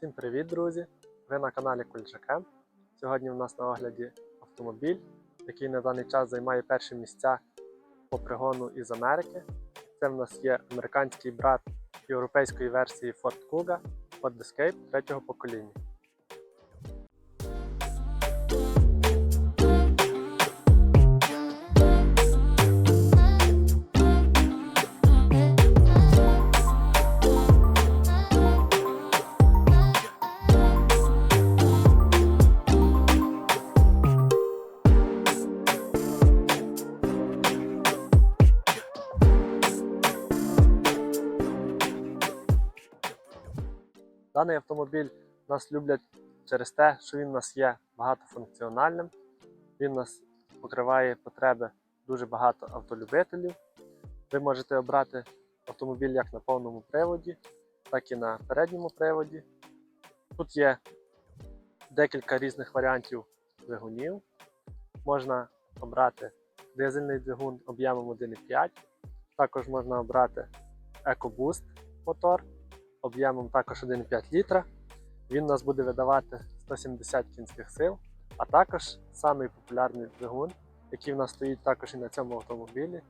Всім привіт, друзі! Ви на каналі Кульчаке. Сьогодні у нас на огляді автомобіль, який на даний час займає перші місця по пригону із Америки. Це в нас є американський брат європейської версії Ford Kuga Ford Escape третього покоління. Даний автомобіль нас люблять через те, що він у нас є багатофункціональним. Він у нас покриває потреби дуже багато автолюбителів. Ви можете обрати автомобіль як на повному приводі, так і на передньому приводі. Тут є декілька різних варіантів двигунів. Можна обрати дизельний двигун об'ємом 1,5. Також можна обрати EcoBoost мотор об'ємом також 1,5 літра. Він нас буде видавати 170 кінських сил, а також самий популярний двигун, який в нас стоїть також і на цьому автомобілі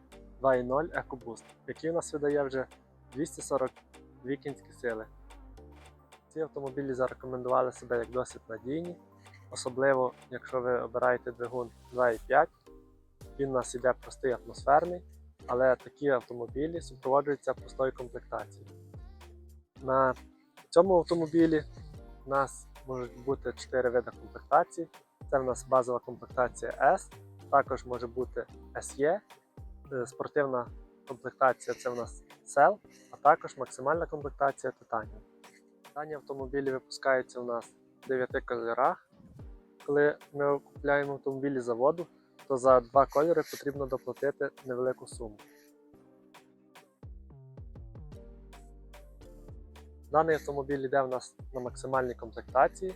2.0 EcoBoost, який у нас видає вже 242 кінські сили. Ці автомобілі зарекомендували себе як досить надійні, особливо якщо ви обираєте двигун 2.5. Він у нас іде простий атмосферний, але такі автомобілі супроводжуються простою комплектацією. На цьому автомобілі у нас можуть бути 4 види комплектації. Це в нас базова комплектація S, також може бути SE, е, спортивна комплектація це в нас Cell, а також максимальна комплектація Titanium. Дані автомобілі випускаються у нас в 9 кольорах. Коли ми купляємо автомобілі заводу, то за два кольори потрібно доплатити невелику суму. Даний автомобіль йде у нас на максимальній комплектації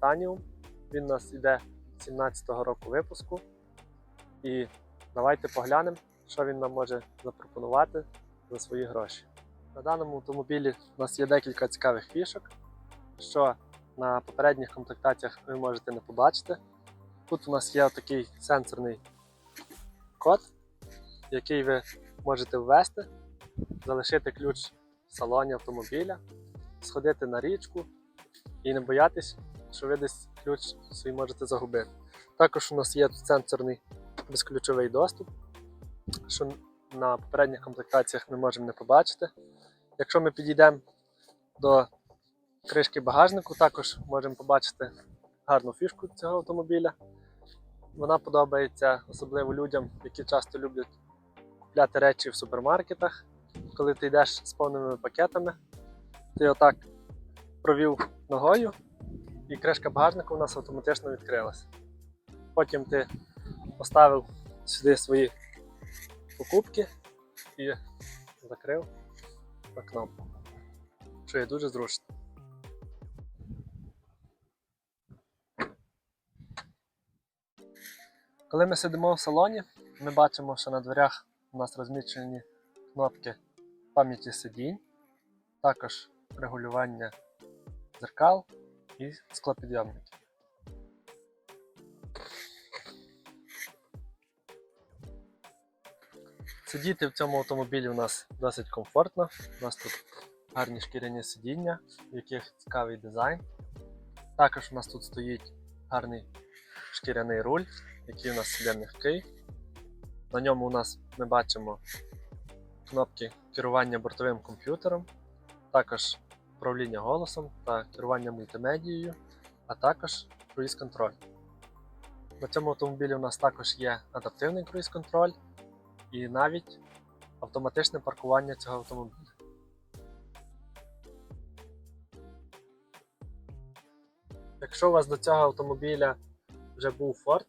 Titanium. Він у нас йде 17-го року випуску. І давайте поглянемо, що він нам може запропонувати за свої гроші. На даному автомобілі у нас є декілька цікавих фішок, що на попередніх комплектаціях ви можете не побачити. Тут у нас є такий сенсорний код, який ви можете ввести, залишити ключ в салоні автомобіля сходити на річку і не боятись, що ви десь ключ свій можете загубити. Також у нас є сенсорний безключовий доступ, що на попередніх комплектаціях ми можемо не побачити. Якщо ми підійдемо до кришки багажнику, також можемо побачити гарну фішку цього автомобіля. Вона подобається особливо людям, які часто люблять купляти речі в супермаркетах, коли ти йдеш з повними пакетами. Ти отак провів ногою, і кришка багажника у нас автоматично відкрилася. Потім ти поставив сюди свої покупки і закрив на кнопку, що є дуже зручно. Коли ми сидимо в салоні, ми бачимо, що на дверях у нас розміщені кнопки пам'яті сидінь, також регулювання дзеркал і склопідйомники. Сидіти в цьому автомобілі у нас досить комфортно. У нас тут гарні шкіряні сидіння, в яких цікавий дизайн. Також у нас тут стоїть гарний шкіряний руль, який у нас іде м'який. На ньому у нас ми бачимо кнопки керування бортовим комп'ютером, також управління голосом та керування мультимедією, а також круїз-контроль. На цьому автомобілі у нас також є адаптивний круїз-контроль і навіть автоматичне паркування цього автомобіля. Якщо у вас до цього автомобіля вже був Ford,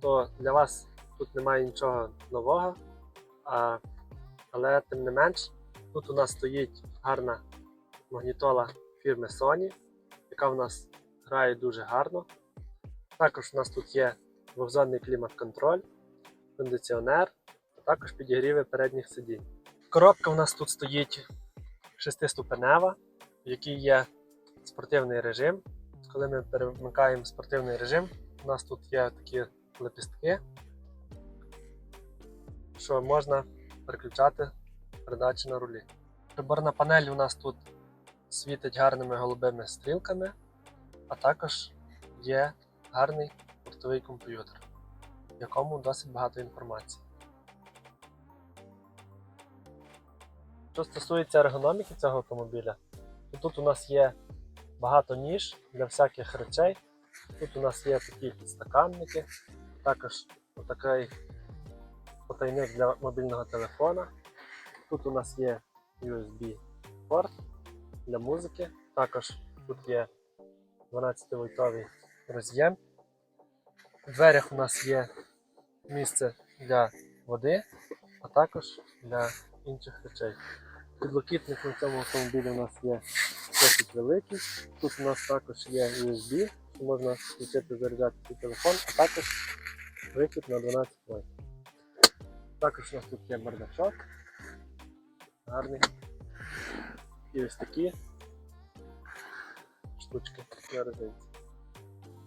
то для вас тут немає нічого нового, а, але тим не менш, тут у нас стоїть гарна магнітола фірми Sony, яка в нас грає дуже гарно. Також у нас тут є двохзонний клімат-контроль, кондиціонер, а також підігріви передніх сидінь. Коробка у нас тут стоїть шестиступенева, в якій є спортивний режим. Коли ми перемикаємо спортивний режим, у нас тут є такі лепістки, що можна переключати передачі на рулі. Приборна панель у нас тут світить гарними голубими стрілками, а також є гарний бортовий комп'ютер, в якому досить багато інформації. Що стосується ергономіки цього автомобіля, то тут у нас є багато ніж для всяких речей. Тут у нас є такі підстаканники, також отакий потайник для мобільного телефона. Тут у нас є USB-порт для музики. Також тут є 12-вольтовий роз'єм. В дверях у нас є місце для води, а також для інших речей. Підлокітник на цьому автомобілі у нас є досить великий. Тут у нас також є USB, що можна включити заряджати свій телефон, а також вихід на 12 вольт. Також у нас тут є бардачок. Гарний. І ось такі штучки на резинці.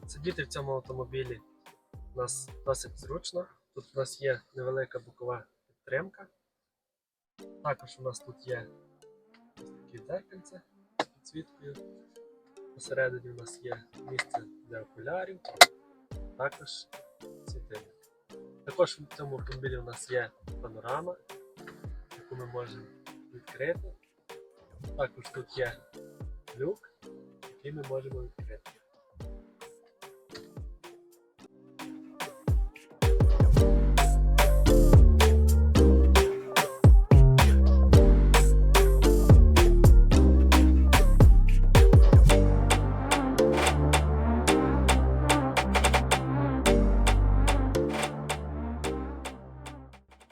Сидіти в цьому автомобілі у нас досить зручно. Тут у нас є невелика бокова підтримка. Також у нас тут є ось такі дзеркальця з підсвіткою. Посередині у нас є місце для окулярів, також світильник. Також в цьому автомобілі у нас є панорама, яку ми можемо відкрити. Також тут є люк, який ми можемо відкрити.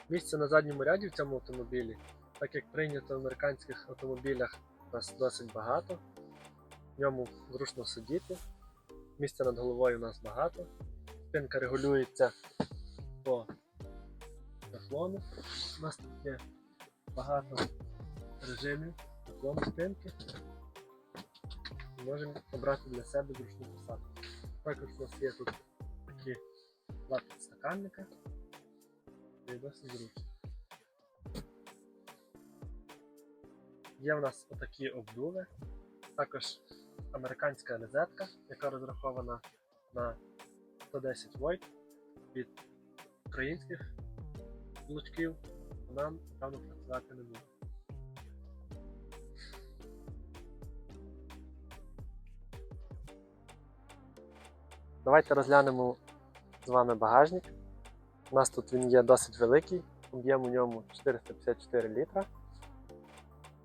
Місця на задньому ряді в цьому автомобілі, так як прийнято в американських автомобілях, нас досить багато. В ньому зручно сидіти. Місця над головою у нас багато. Спинка регулюється по наклону. У нас тут є багато режимів наклону спинки. Можемо обрати для себе зручну посадку. Також у нас є тут такі два підстаканника. І досить зручно. Є в нас отакі обдуви, також американська розетка, яка розрахована на 110 вольт від українських блочків, вона напевно працювати не буде. Давайте розглянемо з вами багажник. У нас тут він є досить великий, об'єм у ньому 454 літра.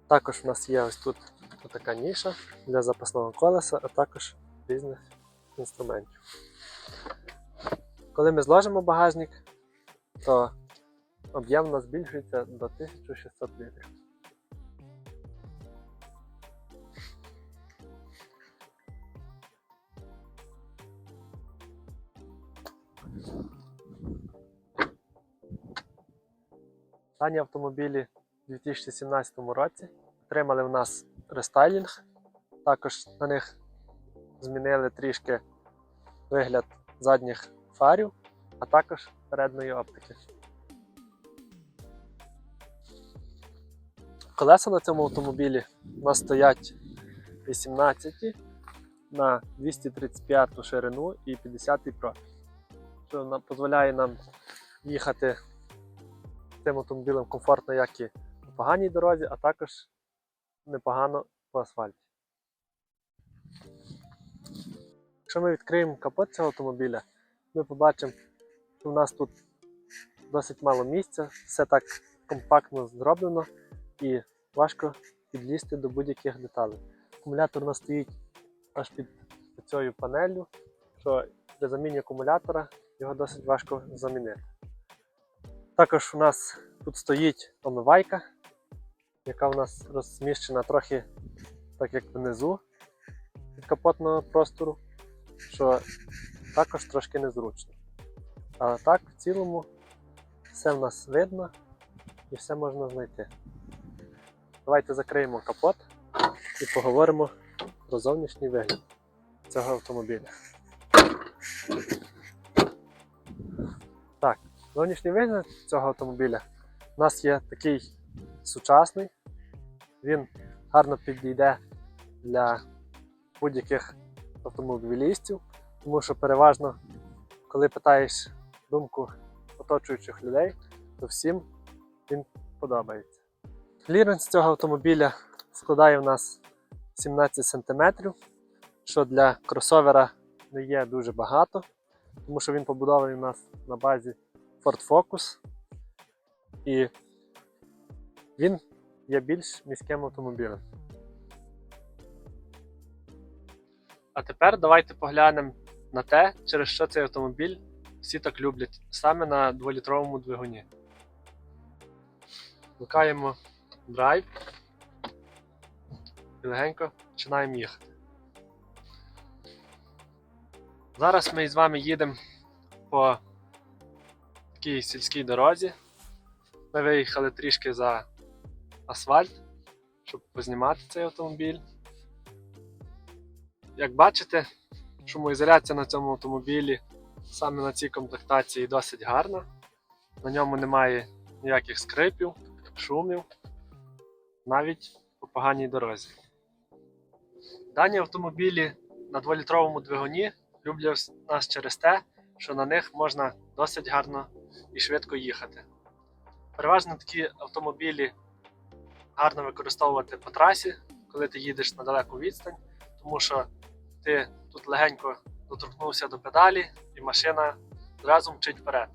Також у нас є ось тут така ніша для запасного колеса, а також різних інструментів. Коли ми зложимо багажник, то об'єм у нас збільшується до 1600 літрів. Дані автомобілі у 2017 році отримали в нас рестайлінг. Також на них змінили трішки вигляд задніх фарів, а також передньої оптики. Колеса на цьому автомобілі у нас стоять 18 на 235 ширину і 50 профіль, що дозволяє нам їхати цим автомобілем комфортно як і поганій дорозі, а також непогано по асфальті. Якщо ми відкриємо капот цього автомобіля, ми побачимо, що у нас тут досить мало місця, все так компактно зроблено і важко підлізти до будь-яких деталей. Акумулятор у нас стоїть аж під цією панелью, що при заміні акумулятора його досить важко замінити. Також у нас тут стоїть омивайка, яка у нас розміщена трохи так як внизу від капотного простору, що також трошки незручно. А так, в цілому, все в нас видно і все можна знайти. Давайте закриємо капот і поговоримо про зовнішній вигляд цього автомобіля. Так, зовнішній вигляд цього автомобіля у нас є такий сучасний. Він гарно підійде для будь-яких автомобілістів, тому що переважно, коли питаєш думку оточуючих людей, то всім він подобається. Кліренс цього автомобіля складає в нас 17 см, що для кросовера не є дуже багато, тому що він побудований у нас на базі Ford Focus. І він є більш міським автомобілем. А тепер давайте поглянемо на те, через що цей автомобіль всі так люблять саме на 2-літровому двигуні. Вмикаємо драйв і легенько починаємо їхати. Зараз ми з вами їдемо по такій сільській дорозі. Ми виїхали трішки за асфальт, щоб познімати цей автомобіль. Як бачите, шумоізоляція на цьому автомобілі саме на цій комплектації досить гарна. На ньому немає ніяких скрипів, шумів, навіть по поганій дорозі. Дані автомобілі на 2-літровому двигуні люблять нас через те, що на них можна досить гарно і швидко їхати. Переважно такі автомобілі гарно використовувати по трасі, коли ти їдеш на далеку відстань, тому що ти тут легенько доторкнувся до педалі і машина зразу мчить вперед.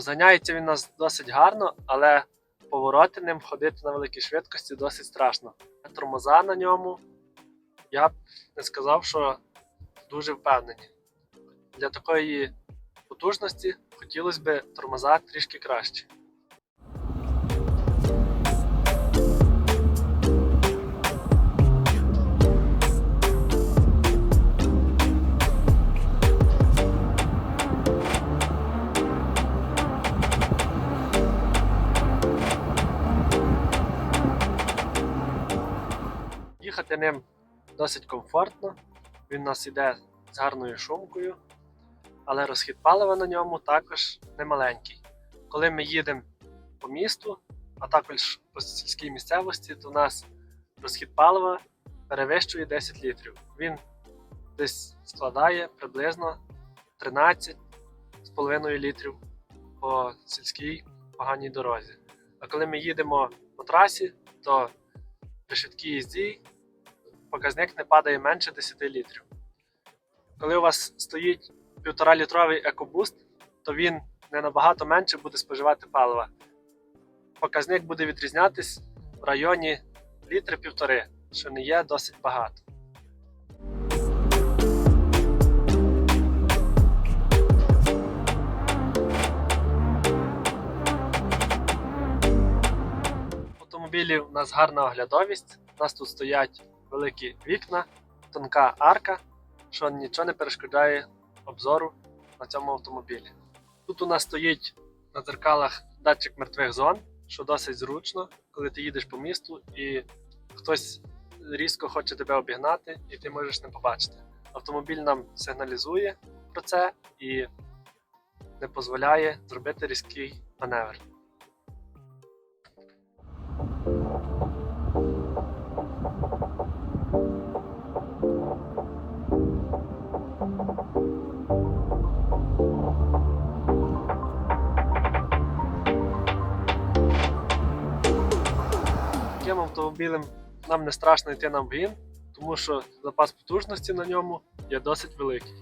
Розганяється він у нас досить гарно, але повороти ним ходити на великій швидкості досить страшно. Тормоза на ньому я б не сказав, що дуже впевнені. Для такої потужності хотілося б тормоза трішки краще. Їхати ним досить комфортно. Він у нас іде з гарною шумкою, але розхід палива на ньому також немаленький. Коли ми їдемо по місту, а також по сільській місцевості, то у нас розхід палива перевищує 10 літрів. Він десь складає приблизно 13,5 літрів по сільській поганій дорозі. А коли ми їдемо по трасі, то при швидкій їзді показник не падає менше 10 літрів. Коли у вас стоїть 1,5 літровий екобуст, то він не набагато менше буде споживати палива. Показник буде відрізнятись в районі літри півтори, що не є досить багато. Автомобілі у нас гарна оглядовість. У нас тут стоять великі вікна, тонка арка, що нічого не перешкоджає обзору на цьому автомобілі. Тут у нас стоїть на дзеркалах датчик мертвих зон, що досить зручно, коли ти їдеш по місту і хтось різко хоче тебе обігнати, і ти можеш не побачити. Автомобіль нам сигналізує про це і не дозволяє зробити різкий маневр. Автомобілем нам не страшно йти на вгін, тому що запас потужності на ньому є досить великий.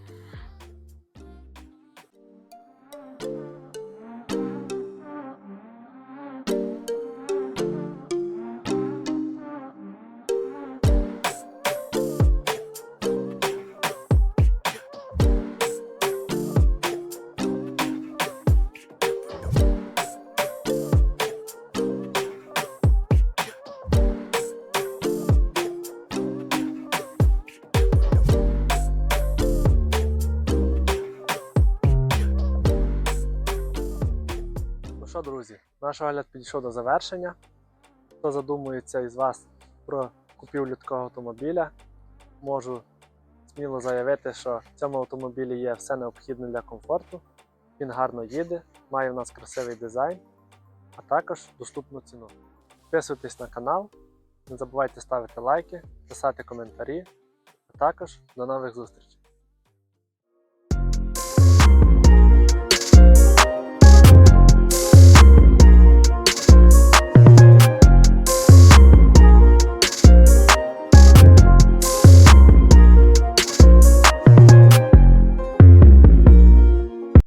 Наш огляд підійшов до завершення. Хто задумується із вас про купівлю такого автомобіля, можу сміло заявити, що в цьому автомобілі є все необхідне для комфорту. Він гарно їде, має в нас красивий дизайн, а також доступну ціну. Підписуйтесь на канал, не забувайте ставити лайки, писати коментарі, а також до нових зустрічей!